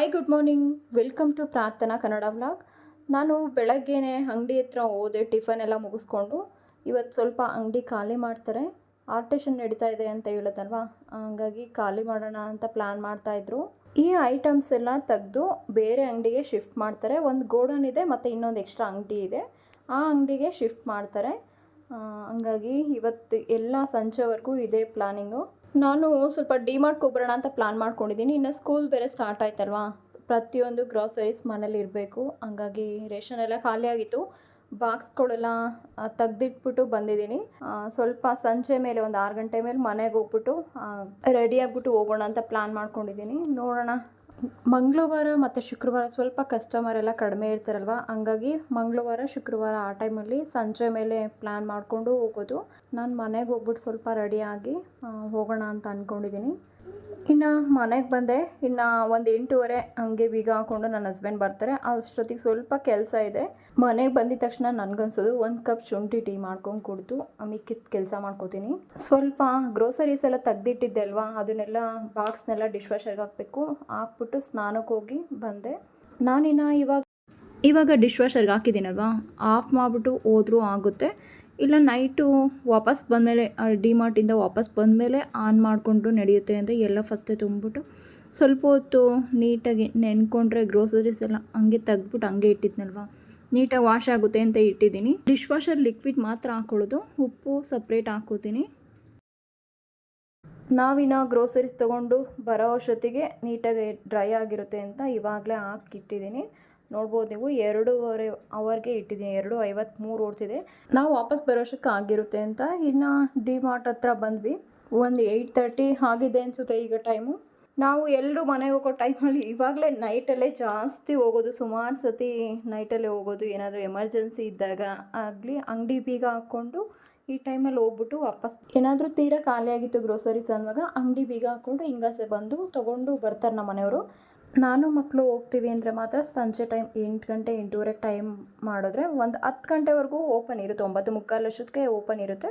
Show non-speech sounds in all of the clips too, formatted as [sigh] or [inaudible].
Hi good morning welcome to Prarthana Kannada vlog ನಾನು ಬೆಳಗ್ಗೆನೆ ಅಂಗಡಿ ಹತ್ರ ಹೋದೆ, ಟಿಫನ್ ಎಲ್ಲ ಮುಗಿಸ್ಕೊಂಡು. ಇವತ್ತು ಸ್ವಲ್ಪ ಅಂಗಡಿ ಖಾಲಿ ಮಾಡ್ತಾರೆ. ಆರ್ಟೇಷನ್ ನಡೀತಾ ಇದೆ ಅಂತ ಹೇಳೋದಲ್ವಾ? ಹಂಗಾಗಿ ಖಾಲಿ ಮಾಡೋಣ ಅಂತ ಪ್ಲ್ಯಾನ್ ಮಾಡ್ತಾಯಿದ್ರು ಈ ಐಟಮ್ಸ್ ಎಲ್ಲ ತೆಗೆದು ಬೇರೆ ಅಂಗಡಿಗೆ ಶಿಫ್ಟ್ ಮಾಡ್ತಾರೆ. ಒಂದು ಗೋಡನ್ ಇದೆ, ಮತ್ತು ಇನ್ನೊಂದು ಎಕ್ಸ್ಟ್ರಾ ಅಂಗಡಿ ಇದೆ. ಆ ಅಂಗಡಿಗೆ ಶಿಫ್ಟ್ ಮಾಡ್ತಾರೆ. ಹಂಗಾಗಿ ಇವತ್ತು ಎಲ್ಲ ಸಂಜೆವರೆಗೂ ಇದೇ ಪ್ಲಾನಿಂಗು ನಾನು ಸ್ವಲ್ಪ ಡಿಮಾರ್ಟ್ಗೆ ಹೋಗ್ಬರೋಣ ಅಂತ ಪ್ಲಾನ್ ಮಾಡ್ಕೊಂಡಿದ್ದೀನಿ. ಇನ್ನು ಸ್ಕೂಲ್ ಬೇರೆ ಸ್ಟಾರ್ಟ್ ಆಯ್ತಲ್ವಾ? ಪ್ರತಿಯೊಂದು ಗ್ರಾಸರೀಸ್ ಮನೇಲಿ ಇರಬೇಕು. ಹಂಗಾಗಿ ರೇಷನ್ ಎಲ್ಲ ಖಾಲಿ ಆಗಿತ್ತು. ಬಾಕ್ಸ್ಗಳೆಲ್ಲ ತೆಗ್ದಿಟ್ಬಿಟ್ಟು ಬಂದಿದ್ದೀನಿ. ಸ್ವಲ್ಪ ಸಂಜೆ ಮೇಲೆ ಒಂದು ಆರು ಗಂಟೆ ಮೇಲೆ ಮನೆಗೆ ಹೋಗ್ಬಿಟ್ಟು ರೆಡಿ ಆಗಿಬಿಟ್ಟು ಹೋಗೋಣ ಅಂತ ಪ್ಲಾನ್ ಮಾಡ್ಕೊಂಡಿದ್ದೀನಿ. ನೋಡೋಣ ಮಂಗಳವಾರ ಮತ್ತು ಶುಕ್ರವಾರ ಸ್ವಲ್ಪ ಕಸ್ಟಮರ್ ಎಲ್ಲ ಕಡಿಮೆ ಇರ್ತಾರಲ್ವ? ಹಂಗಾಗಿ ಮಂಗಳವಾರ, ಶುಕ್ರವಾರ ಆ ಟೈಮಲ್ಲಿ ಸಂಜೆ ಮೇಲೆ ಪ್ಲ್ಯಾನ್ ಮಾಡಿಕೊಂಡು ಹೋಗೋದು. ನಾನು ಮನೆಗೆ ಹೋಗ್ಬಿಟ್ಟು ಸ್ವಲ್ಪ ರೆಡಿಯಾಗಿ ಹೋಗೋಣ ಅಂತ ಅಂದ್ಕೊಂಡಿದ್ದೀನಿ ಇನ್ನು ಮನೆಗೆ ಬಂದೆ. ಇನ್ನು ಒಂದು ಎಂಟೂವರೆ ಹಂಗೆ ಬೀಗ ಹಾಕ್ಕೊಂಡು ನನ್ನ ಹಸ್ಬೆಂಡ್ ಬರ್ತಾರೆ. ಅಷ್ಟೊತ್ತಿಗೆ ಸ್ವಲ್ಪ ಕೆಲಸ ಇದೆ. ಮನೆಗೆ ಬಂದಿದ ತಕ್ಷಣ ನನಗನ್ಸೋದು ಒಂದು ಕಪ್ ಶುಂಠಿ ಟೀ ಮಾಡ್ಕೊಂಡು ಕುಡಿದು ಮಿಕ್ಕಿದ ಕೆಲಸ ಮಾಡ್ಕೋತೀನಿ. ಸ್ವಲ್ಪ ಗ್ರೋಸರೀಸ್ ಎಲ್ಲ ತೆಗ್ದಿಟ್ಟಿದ್ದೆ ಅಲ್ವಾ? ಅದನ್ನೆಲ್ಲ ಬಾಕ್ಸ್ನೆಲ್ಲ ಡಿಶ್ ವಾಷರ್ಗೆ ಹಾಕಬೇಕು. ಹಾಕ್ಬಿಟ್ಟು ಸ್ನಾನಕ್ಕೆ ಹೋಗಿ ಬಂದೆ. ನಾನಿನ್ನು ಇವಾಗ ಇವಾಗ ಡಿಶ್ ವಾಷರ್ಗೆ ಹಾಕಿದ್ದೀನಲ್ವಾ ಆಫ್ ಮಾಡಿಬಿಟ್ಟು ಹೋದರೂ ಆಗುತ್ತೆ. ಇಲ್ಲ, ನೈಟು ವಾಪಸ್ ಬಂದಮೇಲೆ ಡಿಮಾರ್ಟಿಂದ ವಾಪಸ್ ಬಂದಮೇಲೆ ಆನ್ ಮಾಡಿಕೊಂಡು ನಡೆಯುತ್ತೆ ಅಂತ ಎಲ್ಲ ಫಸ್ಟೇ ತುಂಬಿಬಿಟ್ಟು, ಸ್ವಲ್ಪ ಹೊತ್ತು ನೀಟಾಗಿ ನೆನ್ಕೊಂಡ್ರೆ ಗ್ರೋಸರೀಸ್ ಎಲ್ಲ ಹಂಗೆ ತೆಗ್ದ್ಬಿಟ್ಟು ಹಂಗೆ ಇಟ್ಟಿದ್ನಲ್ವಾ? ನೀಟಾಗಿ ವಾಶ್ ಆಗುತ್ತೆ ಅಂತ ಇಟ್ಟಿದ್ದೀನಿ. ಡಿಶ್ ವಾಷರ್ ಲಿಕ್ವಿಡ್ ಮಾತ್ರ ಹಾಕೊಳ್ಳೋದು, ಉಪ್ಪು ಸಪ್ರೇಟ್ ಹಾಕೋತೀನಿ. ನಾವಿನ ಗ್ರೋಸರೀಸ್ ತೊಗೊಂಡು ಬರೋ ಅಷ್ಟೊತ್ತಿಗೆ ನೀಟಾಗಿ ಡ್ರೈ ಆಗಿರುತ್ತೆ ಅಂತ ಇವಾಗಲೇ ಹಾಕಿಟ್ಟಿದ್ದೀನಿ. ನೋಡ್ಬೋದು ನೀವು ಎರಡೂವರೆ ಅವರ್ಗೆ ಇಟ್ಟಿದ್ದೀನಿ ಎರಡು ಐವತ್ತ್ಮೂರು ಓಡ್ತಿದೆ. ನಾವು ವಾಪಸ್ ಬರೋ ಅಷ್ಟೊತ್ತಿಗೆ ಆಗಿರುತ್ತೆ ಅಂತ ಇನ್ನು ಡಿ ಮಾರ್ಟ್ ಹತ್ರ ಬಂದ್ವಿ. ಒಂದು ಏಯ್ಟ್ ತರ್ಟಿ ಆಗಿದೆ ಅನಿಸುತ್ತೆ ಈಗ ಟೈಮು ನಾವು ಎಲ್ಲರೂ ಮನೆಗೆ ಹೋಗೋ ಟೈಮಲ್ಲಿ ಇವಾಗಲೇ ನೈಟಲ್ಲೇ ಜಾಸ್ತಿ ಹೋಗೋದು, ಸುಮಾರು ಸತಿ ನೈಟಲ್ಲೇ ಹೋಗೋದು, ಏನಾದರೂ ಎಮರ್ಜೆನ್ಸಿ ಇದ್ದಾಗ ಆಗಲಿ, ಅಂಗಡಿ ಬೀಗ ಹಾಕ್ಕೊಂಡು ಈ ಟೈಮಲ್ಲಿ ಹೋಗ್ಬಿಟ್ಟು ವಾಪಸ್ ಏನಾದರೂ ತೀರಾ ಖಾಲಿಯಾಗಿತ್ತು ಗ್ರೋಸರೀಸ್ ಅನ್ನುವಾಗ ಅಂಗಡಿ ಬೀಗ ಹಾಕ್ಕೊಂಡು ಹಿಂಗಾಸೆ ಬಂದು ತೊಗೊಂಡು ಬರ್ತಾರೆ ನಮ್ಮ ಮನೆಯವರು ನಾನು ಮಕ್ಕಳು ಹೋಗ್ತೀವಿ ಅಂದರೆ ಮಾತ್ರ ಸಂಜೆ ಟೈಮ್ ಎಂಟು ಗಂಟೆ, ಎಂಟೂವರೆ ಟೈಮ್ ಮಾಡಿದ್ರೆ ಒಂದು ಹತ್ತು ಗಂಟೆವರೆಗೂ ಓಪನ್ ಇರುತ್ತೆ. ಒಂಬತ್ತು ಮುಕ್ಕಾಲು ಅಷ್ಟೊತ್ತಿಗೆ ಓಪನ್ ಇರುತ್ತೆ.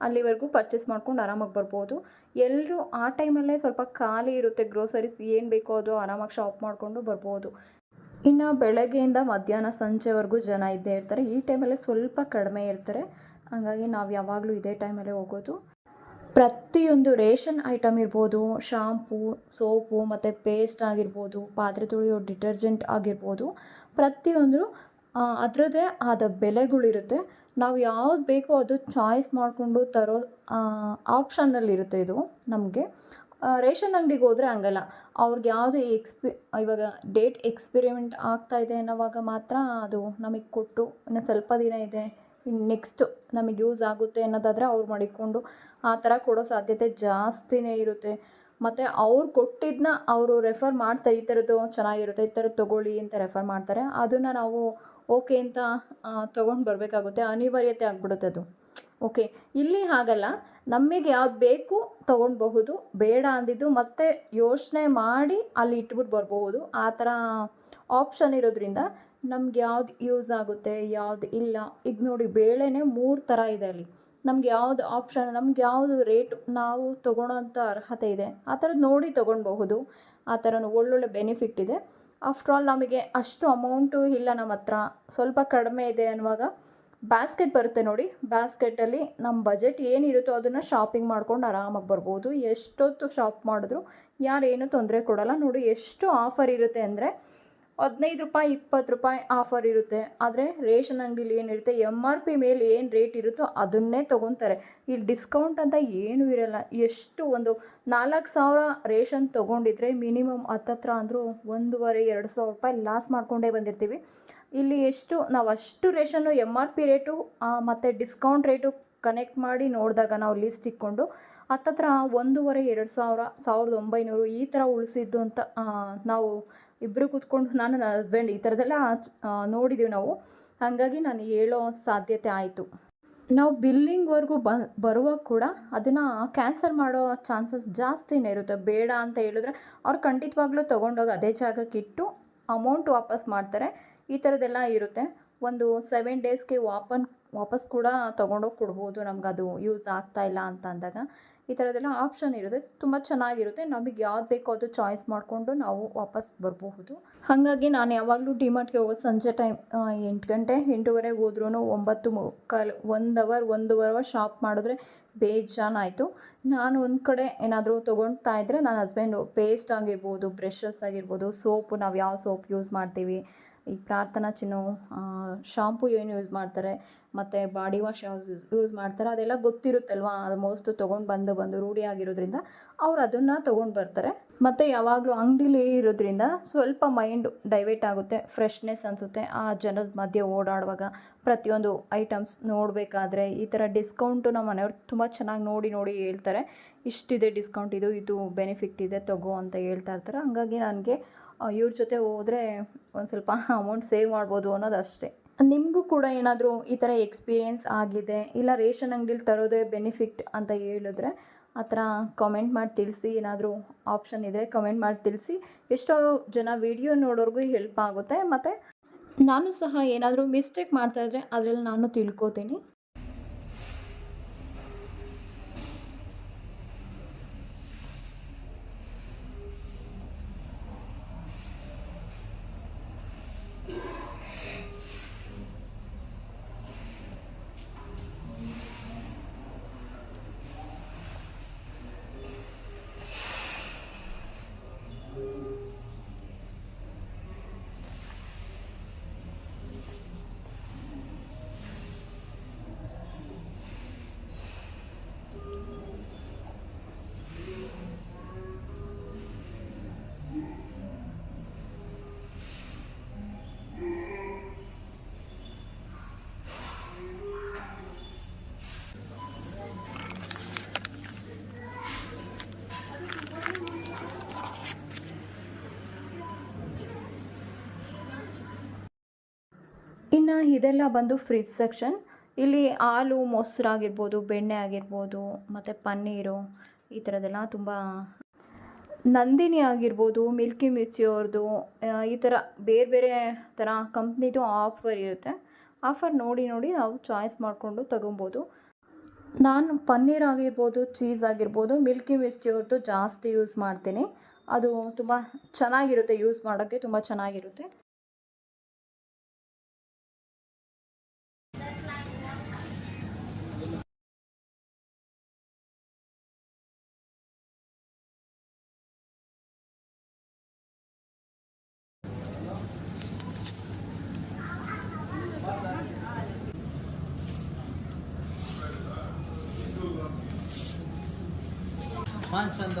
ಅಲ್ಲಿವರೆಗೂ ಪರ್ಚೇಸ್ ಮಾಡ್ಕೊಂಡು ಆರಾಮಾಗಿ ಬರ್ಬೋದು. ಎಲ್ಲರೂ ಆ ಟೈಮಲ್ಲೇ ಸ್ವಲ್ಪ ಖಾಲಿ ಇರುತ್ತೆ. ಗ್ರೋಸರೀಸ್ ಏನು ಬೇಕೋ ಅದು ಆರಾಮಾಗಿ ಶಾಪ್ ಮಾಡಿಕೊಂಡು ಬರ್ಬೋದು. ಇನ್ನು ಬೆಳಗ್ಗೆಯಿಂದ ಮಧ್ಯಾಹ್ನ ಸಂಜೆವರೆಗೂ ಜನ ಇದ್ದೇ ಇರ್ತಾರೆ. ಈ ಟೈಮಲ್ಲೇ ಸ್ವಲ್ಪ ಕಡಿಮೆ ಇರ್ತಾರೆ. ಹಾಗಾಗಿ ನಾವು ಯಾವಾಗಲೂ ಇದೇ ಟೈಮಲ್ಲೇ ಹೋಗೋದು. ಪ್ರತಿಯೊಂದು ರೇಷನ್ ಐಟಮ್ ಇರ್ಬೋದು, ಶಾಂಪೂ, ಸೋಪು ಮತ್ತು ಪೇಸ್ಟ್ ಆಗಿರ್ಬೋದು, ಪಾತ್ರೆ ತೊಳೆಯೋ ಡಿಟರ್ಜೆಂಟ್ ಆಗಿರ್ಬೋದು ಪ್ರತಿಯೊಂದು ಅದರದ್ದೇ ಆದ ಬೆಲೆಗಳಿರುತ್ತೆ. ನಾವು ಯಾವ್ದು ಬೇಕೋ ಅದು ಚಾಯ್ಸ್ ಮಾಡಿಕೊಂಡು ತರೋ ಆಪ್ಷನ್ನಲ್ಲಿರುತ್ತೆ ಇದು ನಮಗೆ. ರೇಷನ್ ಅಂಗಡಿಗೆ ಹೋದರೆ ಹಂಗಲ್ಲ. ಅವ್ರಿಗೆ ಯಾವುದು ಎಕ್ಸ್ಪಿ, ಇವಾಗ ಡೇಟ್ ಎಕ್ಸ್ಪಿರಿಮೆಂಟ್ ಆಗ್ತಾ ಇದೆ ಅನ್ನೋವಾಗ ಮಾತ್ರ ಅದು ನಮಗೆ ಕೊಟ್ಟು ಇನ್ನು ಸ್ವಲ್ಪ ದಿನ ಇದೆ. ನೆಕ್ಸ್ಟ್ ನಮಗೆ ಯೂಸ್ ಆಗುತ್ತೆ ಅನ್ನೋದಾದರೆ ಅವ್ರು ಮಾಡಿಕೊಂಡು ಆ ಥರ ಕೊಡೋ ಸಾಧ್ಯತೆ ಜಾಸ್ತಿನೇ ಇರುತ್ತೆ. ಮತ್ತು ಅವ್ರು ಕೊಟ್ಟಿದ್ದನ್ನ ಅವರು ರೆಫರ್ ಮಾಡ್ತಾರೆ, ಈ ಥರದ್ದು ಚೆನ್ನಾಗಿರುತ್ತೆ, ಈ ಥರದ್ದು ತೊಗೊಳ್ಳಿ ಅಂತ ರೆಫರ್ ಮಾಡ್ತಾರೆ. ಅದನ್ನು ನಾವು ಓಕೆ ಅಂತ ತೊಗೊಂಡು ಬರಬೇಕಾಗುತ್ತೆ. ಅನಿವಾರ್ಯತೆ ಆಗ್ಬಿಡುತ್ತೆ ಅದು. ಓಕೆ, ಇಲ್ಲಿ ಹಾಗಲ್ಲ. ನಮಗೆ ಯಾವ್ದು ಬೇಕು ತೊಗೊಳ್ಬಹುದು ಬೇಡ ಅಂದಿದ್ದು ಮತ್ತೆ ಯೋಚನೆ ಮಾಡಿ ಅಲ್ಲಿ ಇಟ್ಬಿಟ್ಟು ಬರಬಹುದು. ಆ ಥರ ಆಪ್ಷನ್ ಇರೋದ್ರಿಂದ ನಮ್ಗೆ ಯಾವ್ದು ಯೂಸ್ ಆಗುತ್ತೆ, ಯಾವ್ದು ಇಲ್ಲ. ಈಗ ನೋಡಿ ಬೇಳೆನೇ ಮೂರು ಥರ ಇದೆ ಅಲ್ಲಿ. ನಮ್ಗೆ ಯಾವ್ದು ಆಪ್ಷನ್ ನಮ್ಗೆ ಯಾವುದು ರೇಟ್ ನಾವು ತೊಗೊಳೋಂಥ ಅರ್ಹತೆ ಇದೆ, ಆ ಥರದ್ದು ನೋಡಿ ತೊಗೊಳ್ಬಹುದು ಆ ಥರ ಒಳ್ಳೊಳ್ಳೆ ಬೆನಿಫಿಟ್ ಇದೆ. ಆಫ್ಟರ್ ಆಲ್ ನಮಗೆ ಅಷ್ಟು ಅಮೌಂಟು ಇಲ್ಲ ನಮ್ಮ ಹತ್ರ. ಸ್ವಲ್ಪ ಕಡಿಮೆ ಇದೆ ಅನ್ನುವಾಗ ಬ್ಯಾಸ್ಕೆಟ್ ಬರುತ್ತೆ ನೋಡಿ. ಬ್ಯಾಸ್ಕೆಟಲ್ಲಿ ನಮ್ಮ ಬಜೆಟ್ ಏನಿರುತ್ತೋ ಅದನ್ನು ಶಾಪಿಂಗ್ ಮಾಡ್ಕೊಂಡು ಆರಾಮಾಗಿ ಬರ್ಬೋದು. ಎಷ್ಟೊತ್ತು ಶಾಪ್ ಮಾಡಿದ್ರು ಯಾರೇನು ತೊಂದರೆ ಕೊಡಲ್ಲ. ನೋಡಿ, ಎಷ್ಟು ಆಫರ್ ಇರುತ್ತೆ ಅಂದರೆ ಹದಿನೈದು ರೂಪಾಯಿ, ಇಪ್ಪತ್ತು ರೂಪಾಯಿ ಆಫರ್ ಇರುತ್ತೆ. ಆದರೆ ರೇಷನ್ ಅಂಗಡಿಲಿ ಏನಿರುತ್ತೆ ಎಂ ಆರ್ ಪಿ ಮೇಲೆ ಏನು ರೇಟ್ ಇರುತ್ತೋ ಅದನ್ನೇ ತೊಗೊತಾರೆ. ಇಲ್ಲಿ ಡಿಸ್ಕೌಂಟ್ ಅಂತ ಏನೂ ಇರಲ್ಲ. ಎಷ್ಟು ಒಂದು ನಾಲ್ಕು ಸಾವಿರ ರೇಷನ್ ತೊಗೊಂಡಿದ್ರೆ ಮಿನಿಮಮ್ ಹತ್ತತ್ರ ಅಂದರೂ ಒಂದೂವರೆ, ಎರಡು ಸಾವಿರ ರೂಪಾಯಿ ಲಾಸ್ ಮಾಡಿಕೊಂಡೇ ಬಂದಿರ್ತೀವಿ. ಇಲ್ಲಿ ಎಷ್ಟು, ನಾವು ಅಷ್ಟು ರೇಷನ್ನು ಎಂ ಆರ್ ಪಿ ರೇಟು ಮತ್ತು ಡಿಸ್ಕೌಂಟ್ ರೇಟು ಕನೆಕ್ಟ್ ಮಾಡಿ ನೋಡಿದಾಗ ನಾವು ಲೀಸ್ಟ್ ಇಕ್ಕೊಂಡು ಹತ್ತತ್ರ ಒಂದೂವರೆ, ಎರಡು ಸಾವಿರ, ಸಾವಿರದ ಒಂಬೈನೂರು ಈ ಥರ ಉಳಿಸಿದ್ದು ಅಂತ ನಾವು ಇಬ್ಬರು ಕೂತ್ಕೊಂಡು ನಾನು ನನ್ನ ಹಸ್ಬೆಂಡ್ ಈ ಥರದ್ದೆಲ್ಲ ನೋಡಿದ್ದೀವಿ ನಾವು. ಹಾಗಾಗಿ ನಾನು ಹೇಳೋ ಸಾಧ್ಯತೆ ಆಯಿತು. ನಾವು ಬಿಲ್ಲಿಂಗ್ವರೆಗೂ ಬ, ಬರುವಾಗ ಕೂಡ ಅದನ್ನು ಕ್ಯಾನ್ಸಲ್ ಮಾಡೋ ಚಾನ್ಸಸ್ ಜಾಸ್ತಿನೇ ಇರುತ್ತೆ. ಬೇಡ ಅಂತ ಹೇಳಿದ್ರೆ ಅವ್ರು ಖಂಡಿತವಾಗ್ಲೂ ತೊಗೊಂಡೋಗಿ ಅದೇ ಜಾಗಕ್ಕೆ ಇಟ್ಟು ಅಮೌಂಟ್ ವಾಪಸ್ ಮಾಡ್ತಾರೆ. ಈ ಥರದ್ದೆಲ್ಲ ಇರುತ್ತೆ. ಒಂದು ಸೆವೆನ್ ಡೇಸ್ಗೆ ವಾಪನ್ ವಾಪಸ್ ಕೂಡ ತೊಗೊಂಡೋಗಿ ಕೊಡ್ಬೋದು ನಮ್ಗೆ ಅದು ಯೂಸ್ ಆಗ್ತಾ ಇಲ್ಲ ಅಂತ ಅಂದಾಗ ಈ ಥರದ್ದೆಲ್ಲ ಆಪ್ಷನ್ ಇರುತ್ತೆ, ತುಂಬ ಚೆನ್ನಾಗಿರುತ್ತೆ. ನಮಗೆ ಯಾವ್ದು ಬೇಕೋ ಅದು ಚಾಯ್ಸ್ ಮಾಡಿಕೊಂಡು ನಾವು ವಾಪಸ್ ಬರಬಹುದು. ಹಾಗಾಗಿ ನಾನು ಯಾವಾಗಲೂ ಡಿಮಾರ್ಟ್ಗೆ ಹೋಗೋದು ಸಂಜೆ ಟೈಮ್ ಎಂಟು ಗಂಟೆ, ಎಂಟೂವರೆಗೆ ಹೋದ್ರೂ ಒಂಬತ್ತು ಮುಕ್ಕಾಲು ಒಂದು ಅವರ್, ಒಂದೂವರೆ ಅವರ್ ಶಾಪ್ ಮಾಡಿದ್ರೆ ಬೇಜಾನಾಯಿತು ನಾನು ಒಂದು ಕಡೆ ಏನಾದರೂ ತೊಗೊಳ್ತಾ ಇದ್ದರೆ ನನ್ನ ಹಸ್ಬೆಂಡು ಪೇಸ್ಟ್ ಆಗಿರ್ಬೋದು ಬ್ರಷಸ್ ಆಗಿರ್ಬೋದು ಸೋಪು ನಾವು ಯಾವ ಸೋಪ್ ಯೂಸ್ ಮಾಡ್ತೀವಿ ಈ ಪ್ರಾರ್ಥನಾ ಚಿನ್ನು ಶಾಂಪು ಏನು ಯೂಸ್ ಮಾಡ್ತಾರೆ, ಮತ್ತು ಬಾಡಿ ವಾಶ್ ಯಾವ್ದು ಯೂಸ್ ಮಾಡ್ತಾರೆ, ಅದೆಲ್ಲ ಗೊತ್ತಿರುತ್ತಲ್ವ? ಆಲ್ಮೋಸ್ಟ್ ತೊಗೊಂಡು ಬಂದು ಬಂದು ರೂಢಿ ಆಗಿರೋದ್ರಿಂದ ಅವ್ರು ಅದನ್ನು ತೊಗೊಂಡು ಬರ್ತಾರೆ. ಮತ್ತು ಯಾವಾಗಲೂ ಅಂಗಡಿಲಿ ಇರೋದ್ರಿಂದ ಸ್ವಲ್ಪ ಮೈಂಡ್ ಡೈವರ್ಟ್ ಆಗುತ್ತೆ ಫ್ರೆಶ್ನೆಸ್ ಅನಿಸುತ್ತೆ. ಆ ಜನದ ಮಧ್ಯೆ ಓಡಾಡುವಾಗ ಪ್ರತಿಯೊಂದು ಐಟಮ್ಸ್ ನೋಡಬೇಕಾದ್ರೆ ಈ ಥರ ಡಿಸ್ಕೌಂಟು ನಮ್ಮ ಮನೆಯವ್ರು ತುಂಬ ಚೆನ್ನಾಗಿ ನೋಡಿ ನೋಡಿ ಹೇಳ್ತಾರೆ. ಇಷ್ಟಿದೆ ಡಿಸ್ಕೌಂಟ್ ಇದು ಇದು ಬೆನಿಫಿಟ್ ಇದೆ, ತಗೋ ಅಂತ ಹೇಳ್ತಾ ಇರ್ತಾರೆ. ಹಂಗಾಗಿ ನನಗೆ ಇವ್ರ ಜೊತೆ ಹೋದರೆ ಒಂದು ಸ್ವಲ್ಪ ಅಮೌಂಟ್ ಸೇವ್ ಮಾಡ್ಬೋದು ಅನ್ನೋದು ಅಷ್ಟೇ. ನಿಮಗೂ ಕೂಡ ಏನಾದರೂ ಈ ಥರ ಎಕ್ಸ್ಪೀರಿಯೆನ್ಸ್ ಆಗಿದೆ? ಇಲ್ಲ ರೇಷನ್ ಅಂಗಡಿಲಿ ತರೋದೇ ಬೆನಿಫಿಟ್ ಅಂತ ಹೇಳಿದ್ರೆ ಆ ಥರ ಕಾಮೆಂಟ್ ಮಾಡಿ ತಿಳಿಸಿ. ಏನಾದರೂ ಆಪ್ಷನ್ ಇದ್ದರೆ ಕಮೆಂಟ್ ಮಾಡಿ ತಿಳಿಸಿ. ಎಷ್ಟೋ ಜನ ವಿಡಿಯೋ ನೋಡೋರ್ಗೂ ಹೆಲ್ಪ್ ಆಗುತ್ತೆ. ಮತ್ತು ನಾನು ಸಹ ಏನಾದರೂ ಮಿಸ್ಟೇಕ್ ಮಾಡ್ತಾಯಿದ್ರೆ ಅದರಲ್ಲಿ ನಾನು ತಿಳ್ಕೊತೀನಿ. ಇನ್ನು ಇದೆಲ್ಲ ಬಂದು ಫ್ರಿಜ್ ಸೆಕ್ಷನ್ ಇಲ್ಲಿ ಹಾಲು ಮೊಸರಾಗಿರ್ಬೋದು ಬೆಣ್ಣೆ ಆಗಿರ್ಬೋದು, ಮತ್ತು ಪನ್ನೀರು ಈ ಥರದ್ದೆಲ್ಲ ತುಂಬ ನಂದಿನಿ ಆಗಿರ್ಬೋದು ಮಿಲ್ಕಿ ಮಿರ್ಚಿ ಅವ್ರದ್ದು ಈ ಥರ ಬೇರೆ ಬೇರೆ ಥರ ಕಂಪ್ನಿದು ಆಫರ್ ಇರುತ್ತೆ. ಆಫರ್ ನೋಡಿ ನೋಡಿ ನಾವು ಚಾಯ್ಸ್ ಮಾಡಿಕೊಂಡು ತಗೊಬೋದು. ನಾನು ಪನ್ನೀರ್ ಆಗಿರ್ಬೋದು ಚೀಸ್ ಆಗಿರ್ಬೋದು ಮಿಲ್ಕಿ ಮಿರ್ಚಿ ಅವ್ರದ್ದು ಜಾಸ್ತಿ ಯೂಸ್ ಮಾಡ್ತೀನಿ. ಅದು ತುಂಬ ಚೆನ್ನಾಗಿರುತ್ತೆ ಯೂಸ್ ಮಾಡೋಕ್ಕೆ ತುಂಬ ಚೆನ್ನಾಗಿರುತ್ತೆ. ಲಾಂಚ್ ಅಂತ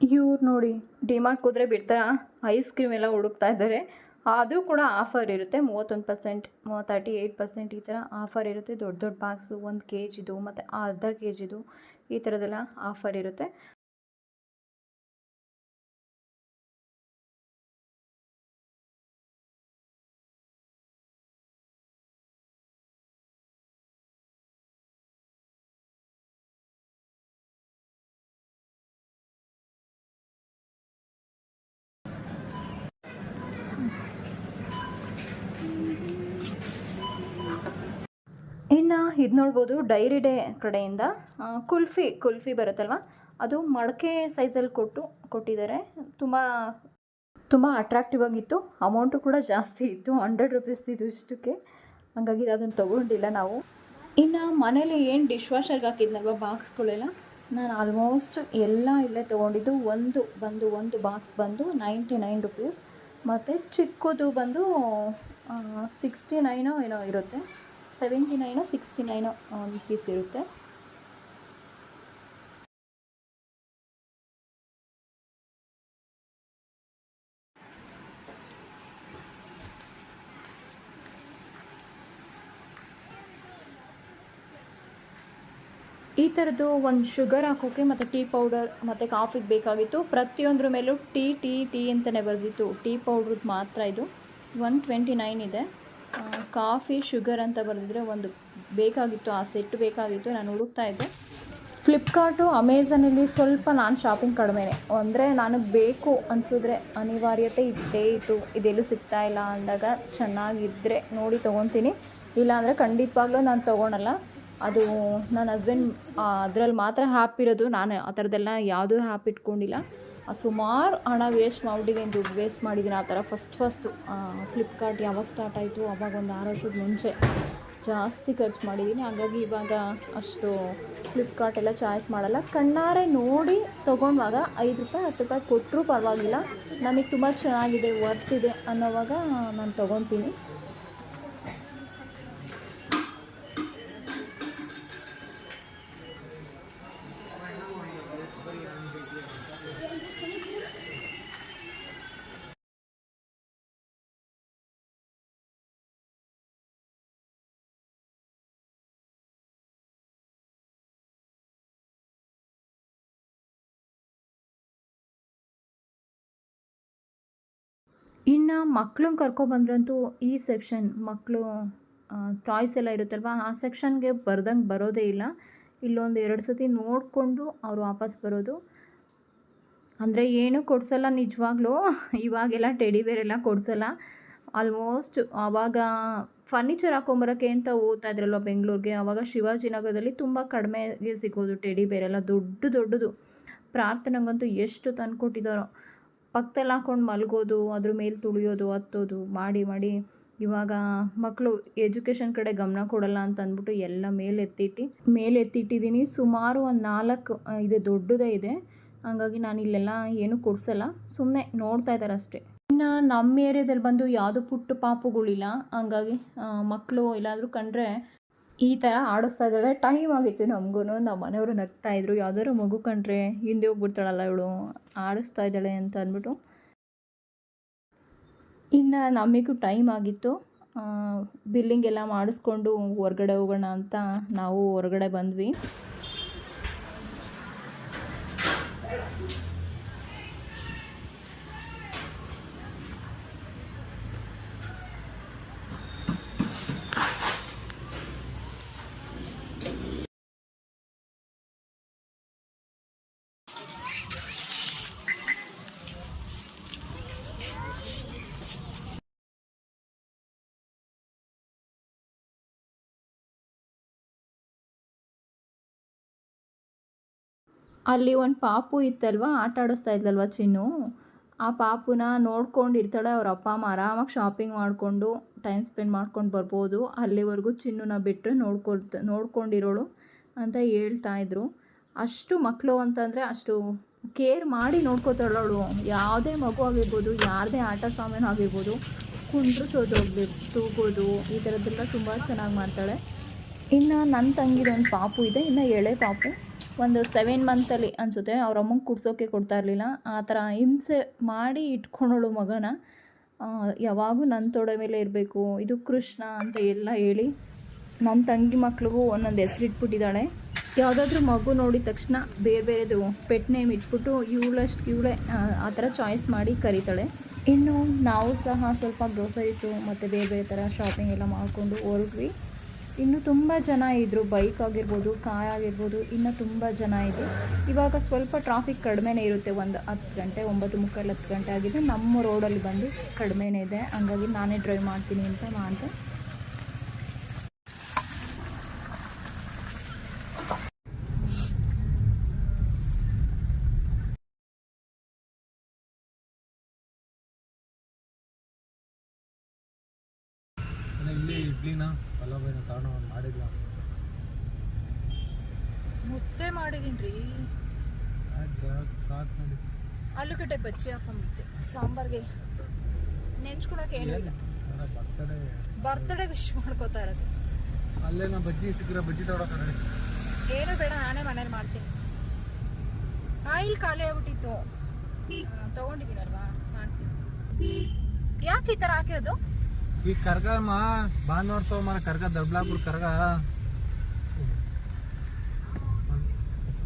ಇವ್ರು ನೋಡಿ ಡಿಮಾರ್ಟ್ ಕೂದ್ರೆ ಬಿಡ್ತಾರ ಐಸ್ ಕ್ರೀಮ್ ಎಲ್ಲ ಹುಡುಕ್ತಾ ಇದ್ದಾರೆ. ಅದು ಕೂಡ ಆಫರ್ ಇರುತ್ತೆ. ಮೂವತ್ತೊಂದು ಪರ್ಸೆಂಟ್ ತರ್ಟಿ ಏಯ್ಟ್ ಪರ್ಸೆಂಟ್ ಈ ಥರ ಆಫರ್ ಇರುತ್ತೆ. ದೊಡ್ಡ ದೊಡ್ಡ ಬಾಕ್ಸು, ಒಂದು ಕೆ ಜಿದು ಮತ್ತು ಅರ್ಧ ಕೆ ಜಿದು ಈ ಥರದ್ದೆಲ್ಲ ಆಫರ್ ಇರುತ್ತೆ. ಇನ್ನು ಇದು ನೋಡ್ಬೋದು ಡೈರಿ ಡೇ ಕಡೆಯಿಂದ ಕುಲ್ಫಿ ಕುಲ್ಫಿ ಬರುತ್ತಲ್ವ? ಅದು ಮಡಕೆ ಸೈಜಲ್ಲಿ ಕೊಟ್ಟು, ಕೊಟ್ಟಿದ್ದಾರೆ. ತುಂಬ ತುಂಬ ಅಟ್ರಾಕ್ಟಿವ್ ಆಗಿತ್ತು. ಅಮೌಂಟು ಕೂಡ ಜಾಸ್ತಿ ಇತ್ತು. ಹಂಡ್ರೆಡ್ ರುಪೀಸ್ ಇದು ಇಷ್ಟಕ್ಕೆ. ಹಾಗಾಗಿ ಅದನ್ನು ತೊಗೊಂಡಿಲ್ಲ ನಾವು. ಇನ್ನು ಮನೇಲಿ ಏನು ಡಿಶ್ ವಾಷರ್ಗೆ ಹಾಕಿದ್ನಲ್ವ ಬಾಕ್ಸ್ಗಳೆಲ್ಲ ನಾನು ಆಲ್ಮೋಸ್ಟ್ ಎಲ್ಲ ಇಲ್ಲೇ ತೊಗೊಂಡಿದ್ದು. ಒಂದು, ಬಂದು ಒಂದು ಬಾಕ್ಸ್ ಬಂದು ನೈಂಟಿ ನೈನ್ ರುಪೀಸ್ ಮತ್ತು ಚಿಕ್ಕದು ಬಂದು ಸಿಕ್ಸ್ಟಿ ನೈನೋ ಏನೋ ಇರುತ್ತೆ. ಸೆವೆಂಟಿ ನೈನು, ಸಿಕ್ಸ್ಟಿ ನೈನು ಒಂದು ಪೀಸ್ ಇರುತ್ತೆ. ಈ ಥರದ್ದು ಒಂದು ಶುಗರ್ ಹಾಕೋಕ್ಕೆ ಮತ್ತು ಟೀ ಪೌಡರ್ ಮತ್ತು ಕಾಫಿಗೆ ಬೇಕಾಗಿತ್ತು. ಪ್ರತಿಯೊಂದ್ರ ಮೇಲೂ ಟೀ ಟೀ ಟೀ ಅಂತಲೇ ಬರೆದಿತ್ತು. ಟೀ ಪೌಡ್ರದ್ದು ಮಾತ್ರ ಇದು. ಒನ್ ಟ್ವೆಂಟಿ ನೈನ್ ಇದೆ. ಕಾಫಿ, ಶುಗರ್ ಅಂತ ಬರೆದಿದ್ರೆ ಒಂದು ಬೇಕಾಗಿತ್ತು, ಆ ಸೆಟ್ ಬೇಕಾಗಿತ್ತು, ನಾನು ಹುಡುಕ್ತಾ ಇದ್ದೆ. ಫ್ಲಿಪ್ಕಾರ್ಟು ಅಮೆಝಾನಲ್ಲಿ ಸ್ವಲ್ಪ ನಾನು ಶಾಪಿಂಗ್ ಕಡಿಮೆನೆ. ಅಂದರೆ ನನಗೆ ಬೇಕು ಅನಿಸಿದ್ರೆ ಅನಿವಾರ್ಯತೆ ಇದ್ದೇ ಇತ್ತು. ಇದೆಲ್ಲೂ ಸಿಗ್ತಾ ಇಲ್ಲ ಅಂದಾಗ ಚೆನ್ನಾಗಿದ್ದರೆ ನೋಡಿ ತೊಗೊತೀನಿ. ಇಲ್ಲಾಂದರೆ ಖಂಡಿತವಾಗ್ಲೂ ನಾನು ತೊಗೊಳಲ್ಲ. ಅದು ನನ್ನ ಹಸ್ಬೆಂಡ್ ಅದರಲ್ಲಿ ಮಾತ್ರ ಹ್ಯಾಪ್ ಇರೋದು. ನಾನು ಆ ಥರದ್ದೆಲ್ಲ ಯಾವುದೂ ಹ್ಯಾಪ್ ಇಟ್ಕೊಂಡಿಲ್ಲ. ಸುಮಾರು ಹಣ ವೇಸ್ಟ್ ಮಾಡಿದ್ದೀನಿ ದುಡ್ಡು ವೇಸ್ಟ್ ಮಾಡಿದ್ದೀನಿ ಆ ಥರ. ಫಸ್ಟ್ ಫಸ್ಟು ಫ್ಲಿಪ್ಕಾರ್ಟ್ ಯಾವಾಗ ಸ್ಟಾರ್ಟ್ ಆಯಿತು ಅವಾಗ ಒಂದು ಆರು ವರ್ಷದ ಮುಂಚೆ ಜಾಸ್ತಿ ಖರ್ಚು ಮಾಡಿದ್ದೀನಿ ಹಾಗಾಗಿ ಇವಾಗ ಅಷ್ಟು ಫ್ಲಿಪ್ಕಾರ್ಟ್ ಎಲ್ಲ ಚಾಯ್ಸ್ ಮಾಡಲ್ಲ. ಕಣ್ಣಾರೆ ನೋಡಿ ತೊಗೊಂಡಾಗ ಐದು ರೂಪಾಯಿ, ಹತ್ತು ರೂಪಾಯಿ ಕೊಟ್ಟರೂ ಪರವಾಗಿಲ್ಲ. ನಮಗೆ ತುಂಬ ಚೆನ್ನಾಗಿದೆ ವರ್ತ್ ಇದೆ ಅನ್ನೋವಾಗ ನಾನು ತೊಗೊತೀನಿ. ಇನ್ನು ಮಕ್ಳನ್ನ ಕರ್ಕೊಬಂದ್ರಂತೂ ಈ ಸೆಕ್ಷನ್ ಮಕ್ಕಳು ಟಾಯ್ಸ್ ಎಲ್ಲ ಇರುತ್ತಲ್ವ, ಆ ಸೆಕ್ಷನ್ಗೆ ಬರ್ದಂಗೆ ಬರೋದೇ ಇಲ್ಲ. ಇಲ್ಲೊಂದು ಎರಡು ಸತಿ ನೋಡಿಕೊಂಡು ಅವ್ರು ವಾಪಸ್ ಬರೋದು. ಅಂದರೆ ಏನೂ ಕೊಡಿಸಲ್ಲ ನಿಜವಾಗ್ಲೂ. [laughs] ಇವಾಗೆಲ್ಲ ಟೆಡಿ ಬೇರ್ ಎಲ್ಲ ಕೊಡ್ಸಲ್ಲ. ಆಲ್ಮೋಸ್ಟ್ ಆವಾಗ ಫರ್ನಿಚರ್ ಹಾಕೊಂಬರೋಕ್ಕೆ ಅಂತ ಓದ್ತಾ ಇದ್ರಲ್ವ ಬೆಂಗಳೂರಿಗೆ ಆವಾಗ ಶಿವಾಜಿನಗರದಲ್ಲಿ ತುಂಬ ಕಡಿಮೆಗೆ ಸಿಗೋದು ಟೆಡಿ ಬೇರೆಲ್ಲ ದೊಡ್ಡ ದೊಡ್ಡದು. ಪ್ರಾರ್ಥನೆಗಂತೂ ಎಷ್ಟು ತಂದ್ಕೊಟ್ಟಿದ್ದಾರೋ ಪಕ್ಕದಲ್ಲಿ ಹಾಕೊಂಡು ಮಲಗೋದು, ಅದ್ರ ಮೇಲೆ ತುಳಿಯೋದು, ಹತ್ತೋದು, ಮಾಡಿ ಮಾಡಿ ಇವಾಗ ಮಕ್ಕಳು ಎಜುಕೇಷನ್ ಕಡೆ ಗಮನ ಕೊಡಲ್ಲ ಅಂತ ಅಂದ್ಬಿಟ್ಟು ಎಲ್ಲ ಮೇಲೆ ಎತ್ತಿಟ್ಟು, ಮೇಲೆ ಎತ್ತಿಟ್ಟಿದ್ದೀನಿ. ಸುಮಾರು ಒಂದು ನಾಲ್ಕು ಇದೆ ದೊಡ್ಡದೇ ಇದೆ. ಹಂಗಾಗಿ ನಾನು ಇಲ್ಲೆಲ್ಲ ಏನೂ ಕೊಡಿಸಲ್ಲ. ಸುಮ್ಮನೆ ನೋಡ್ತಾ ಇದ್ದಾರೆ ಅಷ್ಟೇ. ಇನ್ನು ನಮ್ಮ ಏರಿಯಾದಲ್ಲಿ ಬಂದು ಯಾವುದು ಪುಟ್ಟ ಪಾಪುಗಳಿಲ್ಲ. ಹಂಗಾಗಿ ಮಕ್ಕಳು ಎಲ್ಲಾದರೂ ಕಂಡ್ರೆ ಈ ಥರ ಆಡಿಸ್ತಾ ಇದ್ದಾಳೆ. ಟೈಮ್ ಆಗಿತ್ತು ನಮಗೂ ನಮ್ಮ ಮನೆಯವರು ನಗ್ತಾ ಇದ್ರು. ಯಾವ್ದಾದ್ರು ಮಗು ಕಂಡ್ರೆ ಹಿಂದೆ ಹೋಗ್ಬಿಡ್ತಾಳಲ್ಲ ಇವಳು. ಆಡಿಸ್ತಾ ಇದ್ದಾಳೆ ಅಂತ ಅಂದ್ಬಿಟ್ಟು. ಇನ್ನು ನಮಗೂ ಟೈಮ್ ಆಗಿತ್ತು. ಬಿಲ್ಲಿಂಗ್ ಎಲ್ಲ ಮಾಡಿಸ್ಕೊಂಡು ಹೊರ್ಗಡೆ ಹೋಗೋಣ ಅಂತ ನಾವು ಹೊರಗಡೆ ಬಂದ್ವಿ. ಅಲ್ಲಿ ಒಂದು ಪಾಪು ಇತ್ತಲ್ವ? ಆಟ ಆಡಿಸ್ತಾ ಇದ್ಲಲ್ವ ಚಿನ್ನು? ಆ ಪಾಪುನ ನೋಡ್ಕೊಂಡು ಇರ್ತಾಳೆ ಅವ್ರ ಅಪ್ಪ ಅಮ್ಮ. ಆರಾಮಾಗಿ ಶಾಪಿಂಗ್ ಮಾಡಿಕೊಂಡು ಟೈಮ್ ಸ್ಪೆಂಡ್ ಮಾಡ್ಕೊಂಡು ಬರ್ಬೋದು. ಅಲ್ಲಿವರೆಗೂ ಚಿನ್ನುನ ಬಿಟ್ಟರೆ ನೋಡ್ಕೊಳ್ತ, ನೋಡ್ಕೊಂಡಿರೋಳು ಅಂತ ಹೇಳ್ತಾ ಇದ್ರು. ಅಷ್ಟು ಮಕ್ಕಳು ಅಂತಂದರೆ ಅಷ್ಟು ಕೇರ್ ಮಾಡಿ ನೋಡ್ಕೋತಾಳವಳು ಯಾವುದೇ ಮಗು ಆಗಿರ್ಬೋದು, ಯಾರದೇ ಆಟ ಸಾಮಾನು ಆಗಿರ್ಬೋದು ಕುಂಡ್ರಿಸೋದೋಗ್ಲಿ ತೂಗೋದು, ಈ ಥರದ್ದೆಲ್ಲ ತುಂಬ ಚೆನ್ನಾಗಿ ಮಾಡ್ತಾಳೆ. ಇನ್ನು ನನ್ನ ತಂಗಿದೊಂದು ಪಾಪು ಇದೆ, ಇನ್ನು ಎಳೆ ಪಾಪು. ಒಂದು ಸೆವೆನ್ ಮಂತಲ್ಲಿ ಅನಿಸುತ್ತೆ. ಅವ್ರ ಅಮ್ಮಂಗೆ ಕುಡ್ಸೋಕ್ಕೆ ಕೊಡ್ತಾ ಇರಲಿಲ್ಲ. ಆ ಥರ ಹಿಂಸೆ ಮಾಡಿ ಇಟ್ಕೊಂಡಳು ಮಗನ. ಯಾವಾಗೂ ನನ್ನ ತೊಡೆ ಮೇಲೆ ಇರಬೇಕು. ಇದು ಕೃಷ್ಣ ಅಂತ ಎಲ್ಲ ಹೇಳಿ ನನ್ನ ತಂಗಿ ಮಕ್ಳಿಗೂ ಒಂದೊಂದು ಹೆಸರಿಟ್ಬಿಟ್ಟಿದ್ದಾಳೆ ಯಾವುದಾದ್ರೂ ಮಗು ನೋಡಿದ ತಕ್ಷಣ ಬೇರೆ ಬೇರೆದು ಪೆಟ್ ನೇಮ್ ಇಟ್ಬಿಟ್ಟು ಇವಳಷ್ಟು, ಇವಳೇ, ಆ ಥರ ಚಾಯ್ಸ್ ಮಾಡಿ ಕರೀತಾಳೆ. ಇನ್ನು ನಾವು ಸಹ ಸ್ವಲ್ಪ ಗ್ರೋಸರಿತು ಮತ್ತು ಬೇರೆ ಬೇರೆ ಥರ ಶಾಪಿಂಗ್ ಎಲ್ಲ ಮಾಡಿಕೊಂಡು ಹೊರಟ್ವಿ. ಇನ್ನು ತುಂಬ ಜನ ಇದ್ದರು ಬೈಕ್ ಆಗಿರ್ಬೋದು ಕಾರ್ ಆಗಿರ್ಬೋದು, ಇನ್ನು ತುಂಬ ಜನ ಇದ್ದರು ಇವಾಗ ಸ್ವಲ್ಪ ಟ್ರಾಫಿಕ್ ಕಡಿಮೆನೇ ಇರುತ್ತೆ, ಒಂದು ಹತ್ತು ಗಂಟೆ, ಒಂಬತ್ತು ಮುಕ್ಕಾಲು ಹತ್ತು ಗಂಟೆ ಆಗಿದೆ. ನಮ್ಮ ರೋಡಲ್ಲಿ ಬಂದು ಕಡಿಮೆನೇ ಇದೆ. ಹಂಗಾಗಿ ನಾನೇ ಡ್ರೈವ್ ಮಾಡ್ತೀನಿ ಅಂತ ಮಾಡಿದೆ ಅಲ್ಲ ಇಲ್ಲಿ ಇಡ್ಲಿನ ಪಲಾವ್ ಏನೋ ತಗೊಂಡು ಅವ್ನು ಮುದ್ದೆ ಮಾಡಿದೀನಿ ರೀ ಆಯ್ತು ಸಾಕು ನೋಡಿ ಆಲೂಗಡ್ಡೆ ಬಜ್ಜಿ ಮುದ್ದೆ ಸಾಂಬಾರ್ಗೆ. ನೆಂಚ್ಕೊಳಕ್ಕೆ ಏನೂ ಇಲ್ಲ. ಬರ್ತಡೆ. ವಿಶ್ ಮಾಡ್ಕೋತಾ ಇರೋದು. ಅಲ್ಲೇನೋ ಬಜ್ಜಿ ಸಿಕ್ಕರೆ ಬಜ್ಜಿ ತಗೊಳಕ್ಕೆ ಏನು ಬೇಡ ನಾನೇ ಮನೇಲಿ ಮಾಡ್ತೀನಿ. ಆಯಿಲ್ ಖಾಲಿ ಆಗ್ಬಿಟ್ಟಿತ್ತು. ತಗೊಂಡಿದ್ದೀನಲ್ವಾ ಮಾಡ್ತೀನಿ. ಯಾಕೆ ಈ ಥರ ಹಾಕಿರೋದು? ಈ ಕರ್ಗಮ್ಮ ಭಾನುವಾರ ಸೋಮವಾರ ಕರ್ಗ ದೊಡ್ಡಬಳ್ಳಾಪುರ ಕರ್ಗ.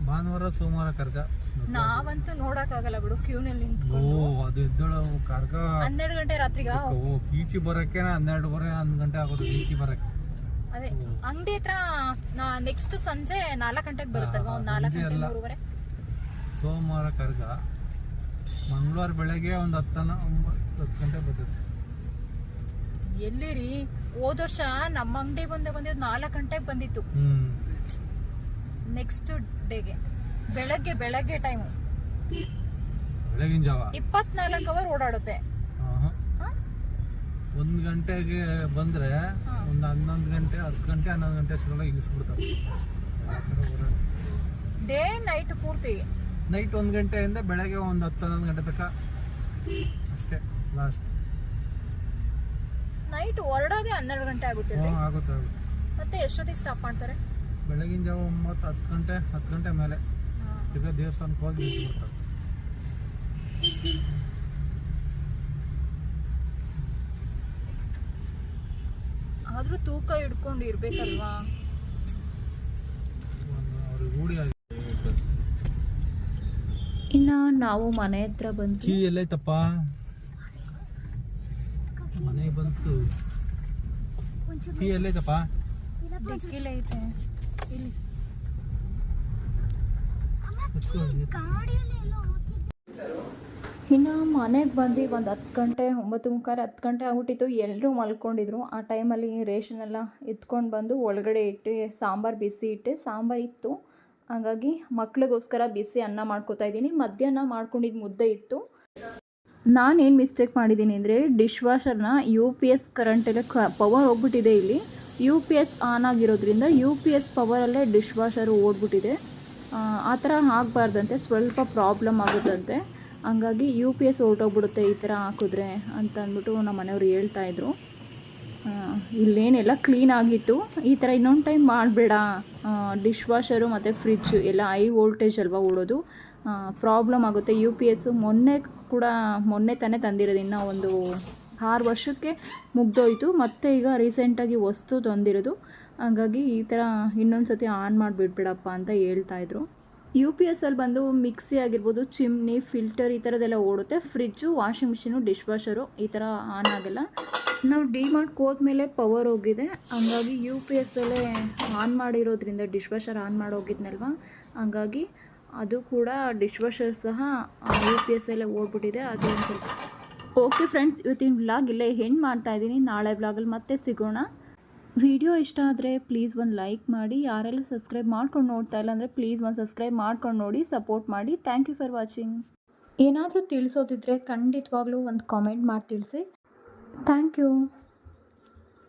ಭಾನುವಾರ ಸೋಮವಾರ ಕರ್ಗ. ನಾವಂತೂ ನೋಡಕ್ಕಾಗಲ್ಲ ಬಿಡು ಕ್ಯೂನಲ್ಲಿ ಓ ಅದು ಎದ್ದಳು ಕರ್ಗ. ಹನ್ನೆರಡು ಗಂಟೆ ರಾತ್ರಿಗ? ಓ ಬೀಚಿ ಬರಕ್ಕೆ ಹನ್ನೆರಡುವರೆ ಹನ್ನೊಂದು ಗಂಟೆ ಆಗೋದು ಬೀಚಿ ಬರಕ್ಕೆ. ಅದೇ ಅಂಗಡಿ ಹತ್ರ ನೆಕ್ಸ್ಟ್ ಸಂಜೆ ನಾಲ್ಕು ಗಂಟೆಗೆ ಬರುತ್ತಲ್ವಾ? ಒಂದು ನಾಲ್ಕು ಗಂಟೆ. ಮೂರುವರೆ? ಸೋಮವಾರ ಕರ್ಗ. ಮಂಗಳವಾರ ಬೆಳಗ್ಗೆ ಒಂದು ಹತ್ತನ ಒಂಬತ್ತು ಹತ್ತು ಗಂಟೆ ಬರ್ತದೆ. ಎಲ್ಲಿರಿ? ಹೋದ ವರ್ಷ ನಮ್ಮ ಅಂಗಡಿ ಬಂದೆ ಬಂದಿದ್ದು ನಾಲ್ಕು ಗಂಟೆಗೆ ಬಂದಿತ್ತು. ನೆಕ್ಸ್ಟ್ ಡೇಗೆ ಬೆಳಗ್ಗೆ ಬೆಳಗ್ಗೆ ಟೈಮ್ ಬೆಳಗಿನ ಜಾವ? ಇಪ್ಪತ್ನಾಲ್ಕು ಅವರ್ ಓಡಾಡುತ್ತೆ? ಒಂದ್ ಗಂಟೆಗೆ ಬಂದ್ರೆ ಒಂದ್ ಒಂದು ಹನ್ನೊಂದು ಗಂಟೆ ಹತ್ತು ಗಂಟೆ ಹನ್ನೊಂದು ಗಂಟೆ ಅಷ್ಟರೊಳಗೆ ಇಳಿಸ್ಬಿಡ್ತಾರೆ. ಡೇ ನೈಟ್ ಪೂರ್ತಿ. ನೈಟ್ ಒಂದ್ ಗಂಟೆಯಿಂದ ಬೆಳಗ್ಗೆ ಒಂದು ಹತ್ತು ಹನ್ನೊಂದು ಗಂಟೆ ತನಕ. ಅಷ್ಟೇ ಲಾಸ್ಟ್ ನೈಟ್ ಹೊರಡೋದೇ ಹನ್ನೆರಡು ಗಂಟೆ ಆಗುತ್ತೆ. ಆಗುತ್ತೆ ಆಗುತ್ತೆ. ಮತ್ತೆ ಎಷ್ಟೊತ್ತಿಗೆ ಸ್ಟಾಪ್ ಮಾಡ್ತಾರೆ? ಬೆಳಗಿನ ಜಾವ ಒಂಬತ್ತು ಹತ್ತು ಗಂಟೆ ಹತ್ತು ಗಂಟೆ ಮೇಲೆ ಇದೆ ಈಗ ದೇವಸ್ಥಾನಕ್ಕೆ ಹೋಗಿ ಆದ್ರೂ ತೂಕ ಹಿಡ್ಕೊಂಡು ಇರ್ಬೇಕಲ್ವಾ? ಇನ್ನ ರೂಢಿ ನಾವು ಮನೆ ಹತ್ರ ಬಂದ್ವಿ. ಕೀ ಎಲ್ಲೈತಪ್ಪ? ಕೀ ಎಲ್ಲೈತಪ್ಪ. ಇನ್ನು ಮನೆಗೆ ಬಂದು ಒಂದು ಹತ್ತು ಗಂಟೆ, ಒಂಬತ್ತು ಮುಕ್ಕಾಲು ಹತ್ತು ಗಂಟೆ ಆಗ್ಬಿಟ್ಟಿತ್ತು. ಎಲ್ಲರೂ ಮಲ್ಕೊಂಡಿದ್ರು. ಆ ಟೈಮಲ್ಲಿ ರೇಷನ್ ಎಲ್ಲ ಎತ್ಕೊಂಡು ಬಂದು ಒಳಗಡೆ ಇಟ್ಟು, ಸಾಂಬಾರು ಬಿಸಿ ಇಟ್ಟು, ಸಾಂಬಾರು ಇತ್ತು. ಹಾಗಾಗಿ ಮಕ್ಳಿಗೋಸ್ಕರ ಬಿಸಿ ಅನ್ನ ಮಾಡ್ಕೋತಾ ಇದ್ದೀನಿ. ಮಧ್ಯಾಹ್ನ ಮಾಡ್ಕೊಂಡಿದ್ದು ಮುದ್ದೆ ಇತ್ತು. ನಾನೇನು ಮಿಸ್ಟೇಕ್ ಮಾಡಿದ್ದೀನಿ ಅಂದರೆ ಡಿಶ್ ವಾಷರ್ನ ಯು ಪಿ ಎಸ್ ಕರೆಂಟಲ್ಲೇ ಕ ಪವರ್ ಹೋಗ್ಬಿಟ್ಟಿದೆ ಇಲ್ಲಿ. ಯು ಪಿ ಎಸ್ ಆನ್ ಆಗಿರೋದ್ರಿಂದ ಯು ಪಿ ಎಸ್ ಪವರಲ್ಲೇ ಡಿಶ್ ವಾಷರು ಓಡ್ಬಿಟ್ಟಿದೆ ಆ, ಥರ ಆಗಬಾರ್ದಂತೆ ಸ್ವಲ್ಪ ಪ್ರಾಬ್ಲಮ್ ಆಗುತ್ತಂತೆ. ಹಂಗಾಗಿ ಯು ಪಿ ಎಸ್ ಹೊರಟೋಗ್ಬಿಡುತ್ತೆ ಈ ಥರ ಹಾಕಿದ್ರೆ ಅಂತ ಅಂದ್ಬಿಟ್ಟು ನಮ್ಮ ಮನೆಯವ್ರು ಹೇಳ್ತಾಯಿದ್ರು ಇಲ್ಲೇನೆಲ್ಲ ಕ್ಲೀನ್ ಆಗಿತ್ತು. ಈ ಥರ ಇನ್ನೊಂದು ಟೈಮ್ ಮಾಡಬೇಡ. ಡಿಶ್ ವಾಷರು ಮತ್ತು ಫ್ರಿಜ್ಜು ಎಲ್ಲ ಹೈ ವೋಲ್ಟೇಜ್ ಅಲ್ವಾ ಓಡೋದು. ಪ್ರಾಬ್ಲಮ್ ಆಗುತ್ತೆ. ಯು ಪಿ ಎಸ್ಸು ಮೊನ್ನೆ ಕೂಡ ಮೊನ್ನೆ ತಾನೇ ತಂದಿರೋದು. ಇನ್ನೂ ಒಂದು ಆರು ವರ್ಷಕ್ಕೆ ಮುಗ್ದೋಯ್ತು. ಮತ್ತೆ ಈಗ ರೀಸೆಂಟಾಗಿ ವಸ್ತು ತಂದಿರೋದು. ಹಾಗಾಗಿ ಈ ಥರ ಇನ್ನೊಂದು ಸತಿ ಆನ್ ಮಾಡಿಬಿಡ್ಬೇಡಪ್ಪ ಅಂತ ಹೇಳ್ತಾಯಿದ್ರು ಯು ಪಿ ಎಸ್ ಅಲ್ಲಿ ಬಂದು ಮಿಕ್ಸಿ ಆಗಿರ್ಬೋದು, ಚಿಮ್ನಿ ಫಿಲ್ಟರ್ ಈ ಥರದ್ದೆಲ್ಲ ಓಡುತ್ತೆ. Fridge washing machine dish washer ಈ ಥರ ಆನ್ ಆಗಲ್ಲ. ನಾವು ಡಿ ಮಾರ್ಟ್ಗೆ ಹೋದ್ಮೇಲೆ ಪವರ್ ಹೋಗಿದೆ. ಹಂಗಾಗಿ ಯು ಪಿ ಎಸ್ಸಲ್ಲೇ ಆನ್ ಮಾಡಿರೋದ್ರಿಂದ ಡಿಶ್ ವಾಷರ್ ಆನ್ ಮಾಡಿ ಹೋಗಿದ್ನಲ್ವಾ ಹಂಗಾಗಿ ಅದು ಕೂಡ ಡಿಶ್ ವಾಷರ್ ಸಹ ಯು ಪಿ ಎಸ್ ಎಲ್ಲ ಓಡ್ಬಿಟ್ಟಿದೆ. ಅದು ಒಂದು ಸ್ವಲ್ಪ. ಓಕೆ ಫ್ರೆಂಡ್ಸ್ ಇವತ್ತಿನ ವ್ಲಾಗ್ ಇಲ್ಲೇ ಹೆಣ್ಣು ಮಾಡ್ತಾ ಇದ್ದೀನಿ. ನಾಳೆ ವ್ಲಾಗಲ್ಲಿ ಮತ್ತೆ ಸಿಗೋಣ. ವಿಡಿಯೋ ಇಷ್ಟ ಆದರೆ ಪ್ಲೀಸ್ ಒಂದು ಲೈಕ್ ಮಾಡಿ. ಯಾರೆಲ್ಲ ಸಬ್ಸ್ಕ್ರೈಬ್ ಮಾಡ್ಕೊಂಡು ನೋಡ್ತಾ ಇಲ್ಲ ಅಂದರೆ ಪ್ಲೀಸ್ ಒಂದು ಸಬ್ಸ್ಕ್ರೈಬ್ ಮಾಡ್ಕೊಂಡು ನೋಡಿ ಸಪೋರ್ಟ್ ಮಾಡಿ. ಥ್ಯಾಂಕ್ ಯು ಫಾರ್ ವಾಚಿಂಗ್ ಏನಾದರೂ ತಿಳಿಸೋದಿದ್ರೆ ಖಂಡಿತವಾಗ್ಲೂ ಒಂದು ಕಾಮೆಂಟ್ ಮಾಡಿ ತಿಳಿಸಿ. Thank you